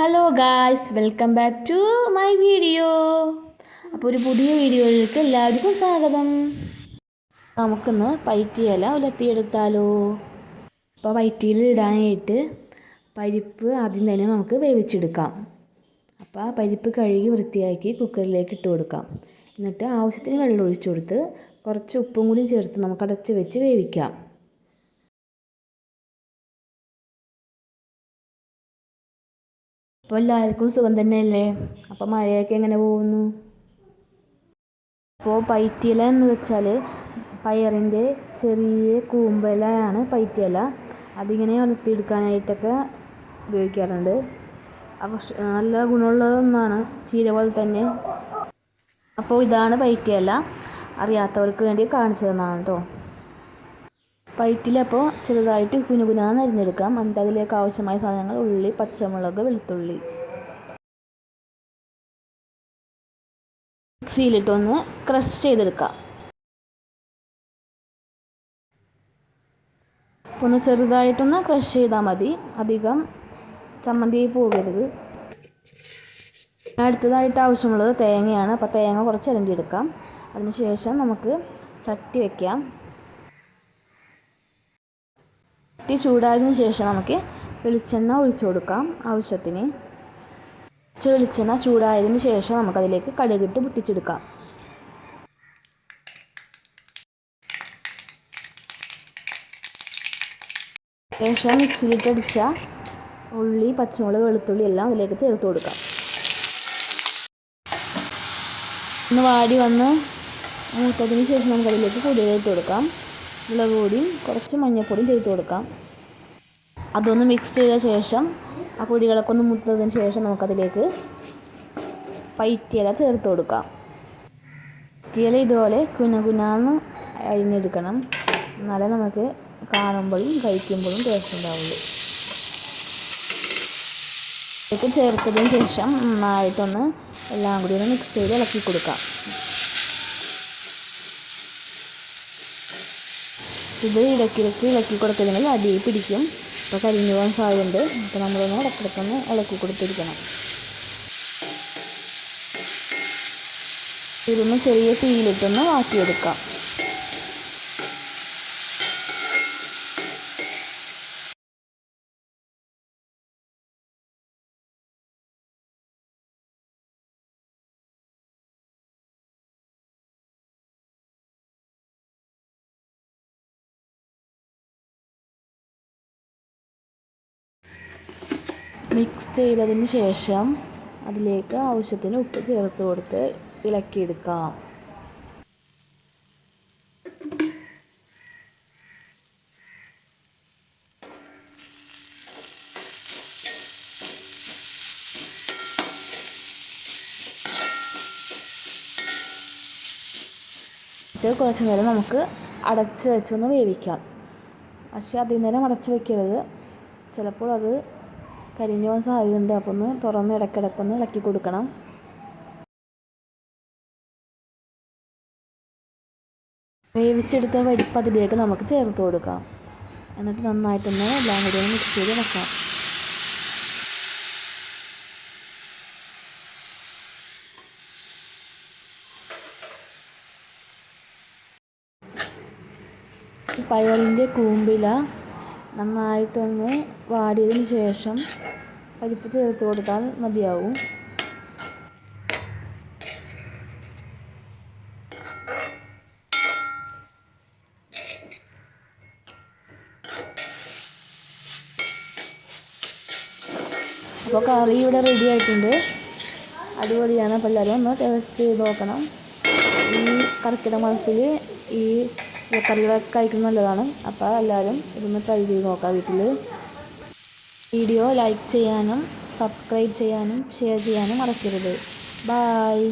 Hello guys welcome back to my video അപ്പോൾ ഒരു പുതിയ വീഡിയോയിലേക്ക് എല്ലാവർക്കും സ്വാഗതം. നമുക്കിന്ന് പൈറ്റിയില ഉലത്തിയെടുത്താലോ. അപ്പോൾ പൈറ്റിയിൽ ഇടാനായിട്ട് പരിപ്പ് ആദ്യം തന്നെ നമുക്ക് വേവിച്ചെടുക്കാം. അപ്പോൾ ആ പരിപ്പ് കഴുകി വൃത്തിയാക്കി കുക്കറിലേക്ക് ഇട്ട് കൊടുക്കാം. എന്നിട്ട് ആവശ്യത്തിന് വെള്ളം ഒഴിച്ചു കൊടുത്ത് കുറച്ച് ഉപ്പും കൂടി ചേർത്ത് നമുക്ക് അടച്ച് വെച്ച് വേവിക്കാം. അപ്പോൾ എല്ലാവർക്കും സുഖം തന്നെയല്ലേ? അപ്പോൾ മഴയൊക്കെ എങ്ങനെ പോകുന്നു? അപ്പോൾ പൈറ്റിയില എന്ന് വെച്ചാൽ പയറിന്റെ ചെറിയ കൂമ്പലയാണ് പൈറ്റിയില അതിങ്ങനെ ഉലർത്തിയെടുക്കാനായിട്ടൊക്കെ ഉപയോഗിക്കാറുണ്ട്. അപ്പോൾ നല്ല ഗുണമുള്ള ഒന്നാണ് ചീര പോലെ തന്നെ. അപ്പോൾ ഇതാണ് പൈറ്റിയല അറിയാത്തവർക്ക് വേണ്ടി കാണിച്ചു തന്നാണ് കേട്ടോ പൈറ്റിലപ്പോൾ ചെറുതായിട്ട് കുനുകുനാന്ന് അരിഞ്ഞെടുക്കാം എന്നിട്ട് അതിലേക്ക് ആവശ്യമായ സാധനങ്ങൾ ഉള്ളി പച്ചമുളക് വെളുത്തുള്ളി. മിക്സിയിലിട്ടൊന്ന് ക്രഷ് ചെയ്തെടുക്കാം. ഒന്ന് ചെറുതായിട്ടൊന്ന് ക്രഷ് ചെയ്താൽ മതി. അധികം ചമ്മന്തി പോകരുത്. അടുത്തതായിട്ട് ആവശ്യമുള്ളത് തേങ്ങയാണ്. അപ്പോൾ തേങ്ങ കുറച്ച് അരണ്ടിയെടുക്കാം. അതിനുശേഷം നമുക്ക് ചട്ടി വയ്ക്കാം ചട്ടി ചൂടായതിനു ശേഷം നമുക്ക് വെളിച്ചെണ്ണ ഒഴിച്ചു കൊടുക്കാം ആവശ്യത്തിന്. വെളിച്ചെണ്ണ ചൂടായതിനു ശേഷം നമുക്കതിലേക്ക് കടുകിട്ട് പൊട്ടിച്ചെടുക്കാം. ശേഷം മിക്സിയിലിട്ടടിച്ച ഉള്ളി പച്ചമുളക് വെളുത്തുള്ളി എല്ലാം അതിലേക്ക് ചേർത്ത് കൊടുക്കാം. ഒന്ന് വാടി വന്ന് മൂത്തതിന് ശേഷം നമുക്കതിലേക്ക് പൊടിയിലിട്ട് കൊടുക്കാം. മുളക് പൊടിയും കുറച്ച് മഞ്ഞൾപ്പൊടിയും ചേർത്ത് കൊടുക്കാം. അതൊന്ന് മിക്സ് ചെയ്ത ശേഷം ആ പൊടികളൊക്കെ ഒന്ന് മുത്തതിന് ശേഷം നമുക്കതിലേക്ക് പൈറ്റിയില ചേർത്ത് കൊടുക്കാം. പൈറ്റിയില ഇതുപോലെ കുനകുനാന്ന് അരിഞ്ഞെടുക്കണം. എന്നാലേ നമുക്ക് കാണുമ്പോഴും കഴിക്കുമ്പോഴും ടേസ്റ്റ് ഉണ്ടാവുള്ളൂ. ചേർത്തതിന് ശേഷം നന്നായിട്ടൊന്ന് എല്ലാം കൂടി ഒന്ന് മിക്സ് ചെയ്ത് ഇളക്കി കൊടുക്കാം. ഇത് ഇടയ്ക്ക് ഇടയ്ക്ക് ഇളക്കി കൊടുക്കണമെങ്കിൽ അടിയിൽ പിടിക്കും. അപ്പോൾ കരിഞ്ഞു പോകാൻ സാധ്യതയുണ്ട്. അപ്പോൾ നമ്മളൊന്ന് ഇടയ്ക്കിടയ്ക്കൊന്ന് ഇളക്കി കൊടുത്തിരിക്കണം. ഇതൊന്ന് ചെറിയ തീയിലിട്ടൊന്ന് വാട്ടിയെടുക്കാം. മിക്സ് ചെയ്തതിന് ശേഷം അതിലേക്ക് ആവശ്യത്തിന് ഉപ്പ് ചേർത്ത് കൊടുത്ത് ഇളക്കിയെടുക്കാം. കുറച്ച് നേരം നമുക്ക് അടച്ച് വെച്ചൊന്ന് വേവിക്കാം. പക്ഷെ അധികം നേരം അടച്ച് വെക്കരുത്. ചിലപ്പോൾ അത് കരിഞ്ഞു പോകാൻ സാധ്യതയുണ്ട്. അപ്പോൾ ഒന്ന് തുറന്ന് ഇടയ്ക്കിടയ്ക്കൊന്ന് ഇളക്കി കൊടുക്കണം. വേവിച്ചെടുത്ത പരിപ്പ് അതിലേക്ക് നമുക്ക് ചേർത്ത് കൊടുക്കാം. എന്നിട്ട് നന്നായിട്ടൊന്ന് എല്ലാം കൂടി ഒന്ന് മിക്സ് ചെയ്ത് വെക്കാം. പയറിന്റെ കൂമ്പില നന്നായിട്ടൊന്ന് വാടിയതിന് ശേഷം പരിപ്പ് ചേർത്ത് കൊടുത്താൽ മതിയാവും. അപ്പോൾ കറി ഇവിടെ റെഡി ആയിട്ടുണ്ട്. അടിപൊളിയാണ്. അപ്പോൾ എല്ലാവരും ഒന്ന് ടേസ്റ്റ് ചെയ്ത് നോക്കണം. ഈ കർക്കിടക മാസത്തിൽ ഈ കറികളൊക്കെ കഴിക്കുന്നത് നല്ലതാണ്. അപ്പോൾ എല്ലാവരും ഇതൊന്ന് ട്രൈ ചെയ്ത് നോക്കാം വീട്ടിൽ വീഡിയോ ലൈക്ക് ചെയ്യാനും സബ്സ്ക്രൈബ് ചെയ്യാനും ഷെയർ ചെയ്യാനും മറക്കരുത്. ബായ്